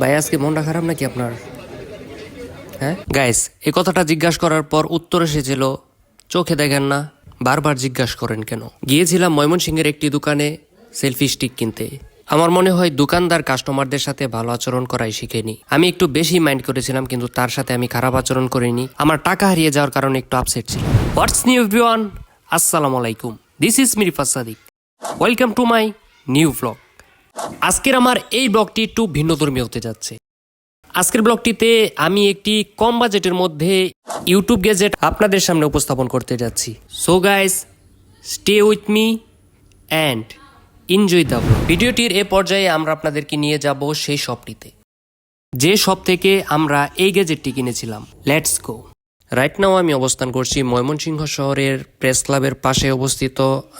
ভাই, আজকে মনটা খারাপ নাকি আপনার? হ্যাঁ? গাইস এই কথাটা জিজ্ঞাসা করার পর উত্তর এসেছিল, চোখে দেখেন না, বারবার জিজ্ঞাসা করেন কেন? গিয়েছিলাম ময়মনসিংহের একটি দোকানে সেলফি স্টিক কিনতে। আমার মনে হয় দোকানদার কাস্টমারদের সাথে ভালো আচরণ করাই শিখেনি। আমি একটু বেশি মাইন্ড করেছিলাম, কিন্তু তার সাথে আমি খারাপ আচরণ করিনি। আমার টাকা হারিয়ে যাওয়ার কারণে একটু আপসেট ছিল হোয়াটস নিউ এভরিওয়ান আসসালামু আলাইকুম। This is Mirifa Sadik welcome to my new blog আজকের আমার এই ব্লগটি একটু ভিন্নধর্মী হতে যাচ্ছে। আজকের ব্লগটিতে আমি একটি কম বাজেটের মধ্যে ইউটিউব গ্যাজেট আপনাদের সামনে উপস্থাপন করতে যাচ্ছি। So guys stay with me and enjoy the ভিডিওটির এ পর্যায়ে আমরা আপনাদেরকে নিয়ে যাব সেই শপটিতে। যে শপ থেকে আমরা এই গ্যাজেটটি কিনেছিলাম। লেটস গো রাইট নাও আমি অবস্থান করছি ময়মনসিংহ শহরের প্রেস ক্লাবের পাশে অবস্থিত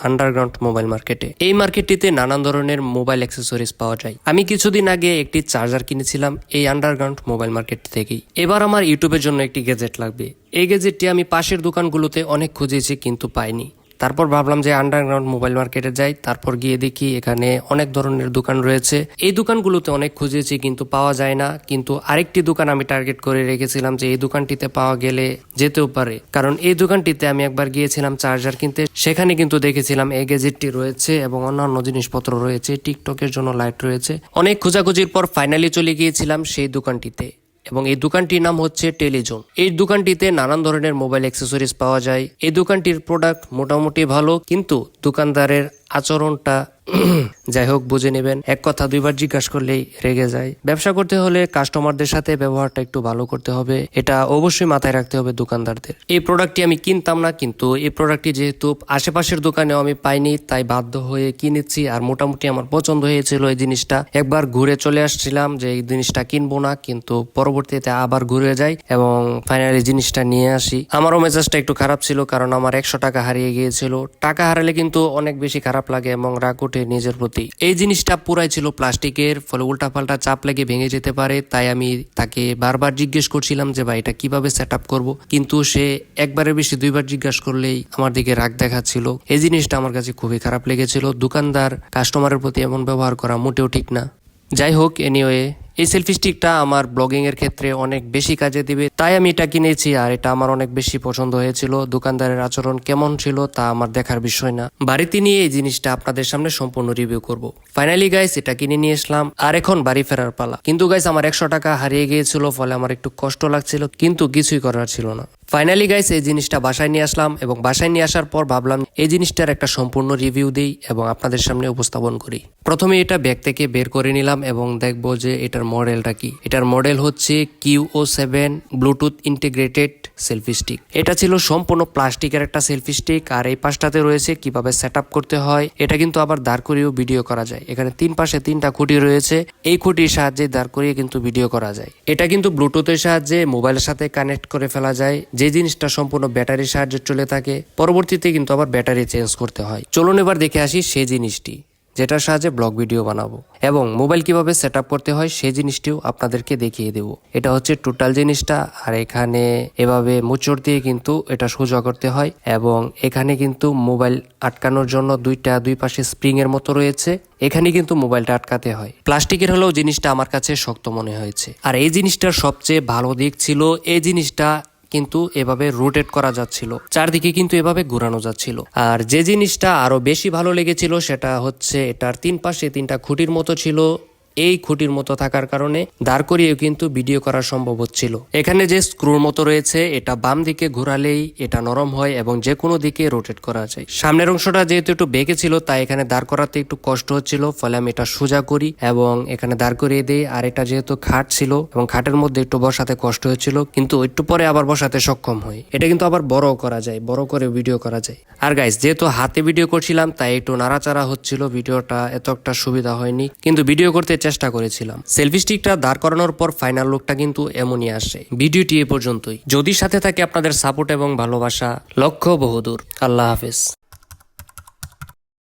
আন্ডারগ্রাউন্ড মোবাইল মার্কেটে। এই মার্কেটটিতে নানান ধরনের মোবাইল অ্যাক্সেসরিজ পাওয়া যায়। আমি কিছুদিন আগে একটি চার্জার কিনেছিলাম এই আন্ডারগ্রাউন্ড মোবাইল মার্কেট থেকেই। এবার আমার ইউটিউবের জন্য একটি গ্যাজেট লাগবে। এই গ্যাজেটটি আমি পাশের দোকানগুলোতে অনেক খুঁজেছি কিন্তু পাইনি। তারপর ভাবলাম যে আন্ডারগ্রাউন্ড মোবাইল মার্কেটে যাই, তারপর গিয়ে দেখি এখানে অনেক ধরনের দোকান রয়েছে। এই দোকানগুলোতে অনেক খুঁজেছি, কিন্তু পাওয়া যায় না। কিন্তু আরেকটি দোকান আমি টার্গেট করে রেখেছিলাম যে এই দোকানটিতে পাওয়া গেলে যেতেও পারে। কারণ এই দোকানটিতে আমি একবার গিয়েছিলাম চার্জার কিনতে। সেখানে কিন্তু দেখেছিলাম এই গেজেটটি রয়েছে এবং অন্যান্য জিনিসপত্র রয়েছে টিকটকের জন্য লাইট রয়েছে। অনেক খোঁজাখুঁজির পর ফাইনালি চলে গিয়েছিলাম সেই দোকানটিতে। এবং এই দোকানটির নাম হচ্ছে টেলিজোন। এই দোকানটিতে নানান ধরনের মোবাইল অ্যাক্সেসরিজ পাওয়া যায়। এই দোকানটির প্রোডাক্ট মোটামুটি ভালো, কিন্তু দোকানদারের আচরণটা যাই হোক বুঝে নেবেন, এক কথা দুইবার জিজ্ঞাসা করলেই রেগে যায়। ব্যবসা করতে হলে কাস্টমারদের সাথে ব্যবহারটা একটু ভালো করতে হবে। এটা অবশ্যই মাথায় রাখতে হবে দোকানদারদের। এই প্রোডাক্টটি আমি কিনতাম না, কিন্তু এই প্রোডাক্টটি যেহেতু আশেপাশের দোকানেও আমি পাইনি, তাই বাধ্য হয়ে কিনেছি আর মোটামুটি আমার পছন্দ হয়েছিল এই জিনিসটা। একবার ঘুরে চলে আসছিলাম যে এই জিনিসটা কিনবো না, কিন্তু পরবর্তীতে আবার ঘুরে যাই এবং ফাইনালি জিনিসটা নিয়ে আসি। আমারও মেজাজটা একটু খারাপ ছিল, কারণ আমার একশো টাকা হারিয়ে গিয়েছিল। টাকা হারালে কিন্তু অনেক বেশি খারাপ লাগে এবং রাগ ওঠে নিজের প্রতি। এই জিনিসটা পুরাই ছিল প্লাস্টিকের, ফলে উল্টাপাল্টা চাপ লেগে ভেঙে যেতে পারে, তাই আমি তাকে বারবার জিজ্ঞেস করছিলাম যে, ভাই, এটা কীভাবে সেট আপ করব? কিন্তু সে একবারের বেশি দুইবার জিজ্ঞাসা করলেই আমার দিকে রাগ দেখাচ্ছিল। এই জিনিসটা আমার কাছে খুবই খারাপ লেগেছিল। দোকানদার কাস্টমারের প্রতি এমন ব্যবহার করা মোটেও ঠিক না। যাই হোক এনিওয়ে এই সেলফি স্টিকটা আমার ব্লগিং এর ক্ষেত্রে অনেক বেশি কাজে দিবে। তাই আমি এটা কিনেছি আর এটা আমার অনেক বেশি পছন্দ হয়েছিল। দোকানদারের আচরণ কেমন ছিল তা আমার দেখার বিষয় না। বাড়িতে নিয়ে এই জিনিসটা আপনাদের সামনে সম্পূর্ণ রিভিউ করব। ফাইনালি গাইস এটা কিনে নিয়ে এসলাম আর এখন বাড়ি ফেরার পালা। কিন্তু গাইস আমার একশো টাকা হারিয়ে গিয়েছিল, ফলে আমার একটু কষ্ট লাগছিল, কিন্তু কিছুই করার ছিল না। ফাইনালি গাইস এই জিনিসটা বাসায় নিয়ে আসলাম এবং বাসায় নিয়ে আসার পর ভাবলাম এই জিনিসটার একটা সম্পূর্ণ রিভিউ দিই এবং আপনাদের সামনে উপস্থাপন করি। প্রথমে এটা ব্যাগ থেকে বের করে নিলাম এবং দেখব যে এটার মডেলটা কি। এটার মডেল হচ্ছে Q O seven Bluetooth integrated selfie stick এটা ছিল সম্পূর্ণ প্লাস্টিকের একটা সেলফি স্টিক আর এই পাশটাতে রয়েছে কীভাবে সেট করতে হয়, এটা কিন্তু আবার দাঁড় করিয়েও ভিডিও করা যায়। এখানে তিন পাশে তিনটা খুঁটি রয়েছে, এই খুঁটির সাহায্যে দাঁড় করিয়ে কিন্তু ভিডিও করা যায়। এটা কিন্তু ব্লুটুথের সাহায্যে মোবাইলের সাথে কানেক্ট করে ফেলা যায় যে জিনিসটা সম্পূর্ণ ব্যাটারির সাহায্যে চলে থাকে, পরবর্তীতে কিন্তু আবার ব্যাটারি চেঞ্জ করতে হয়। চলুন এবার দেখে আসি সেই জিনিসটি, যেটার সাহায্যে ব্লগ ভিডিও বানাবো। এবং মোবাইল কীভাবে সেট করতে হয় সেই জিনিসটিও আপনাদেরকে দেখিয়ে দেব। এটা হচ্ছে টোটাল জিনিসটা, আর এখানে এভাবে মুচড় দিয়ে কিন্তু এটা সোজা করতে হয় এবং এখানে কিন্তু মোবাইল আটকানোর জন্য দুইটা দুই পাশে স্প্রিং এর মতো রয়েছে। এখানে কিন্তু মোবাইলটা আটকাতে হয়। প্লাস্টিকের হলেও জিনিসটা আমার কাছে শক্ত মনে হয়েছে। আর এই জিনিসটার সবচেয়ে ভালো দিক ছিল, এই জিনিসটা কিন্তু এভাবে রোটেট করা যাচ্ছিল। চারদিকে কিন্তু এভাবে ঘুরানো যাচ্ছিল। আর যে জিনিসটা আরও বেশি ভালো লেগেছিল সেটা হচ্ছে এটার তিন পাশে তিনটা খুঁটির মতো ছিল। এই খুঁটির মতো থাকার কারণে দাঁড় করিয়েও কিন্তু ভিডিও করা সম্ভব হচ্ছিল। এখানে যে স্ক্রুর মতো রয়েছে, এটা বাম দিকে ঘোরালেই এটা নরম হয় এবং যে কোনো দিকে রোটেট করা যায়। সামনের অংশটা যেহেতু একটু বেঁকে ছিল, তাই এখানে দাঁড় করাতে একটু কষ্ট হচ্ছিল, ফলে আমি এটা সোজা করি এবং এখানে দাঁড় করিয়ে দিই। আর এটা যেহেতু খাট ছিল এবং খাটের মধ্যে একটু বসাতে কষ্ট হচ্ছিল, কিন্তু একটু পরে আবার বসাতে সক্ষম হই। এটা কিন্তু আবার বড় করা যায় বড় করে ভিডিও করা যায়। আর গাইস যেহেতু হাতে ভিডিও করছিলাম, তাই একটু নাড়াচাড়া হচ্ছিল, ভিডিওটা এত একটা সুবিধা হয়নি। কিন্তু ভিডিও করতে চেষ্টা করেছিলাম। সেলফি স্টিকটা দাঁড় করানোর পর ফাইনাল লুকটা কিন্তু এমনই আসে। ভিডিওটি এ পর্যন্তই। যদি সাথে থাকে আপনাদের সাপোর্ট এবং ভালোবাসা, লক্ষ্য বহুদূর। আল্লাহ হাফেজ।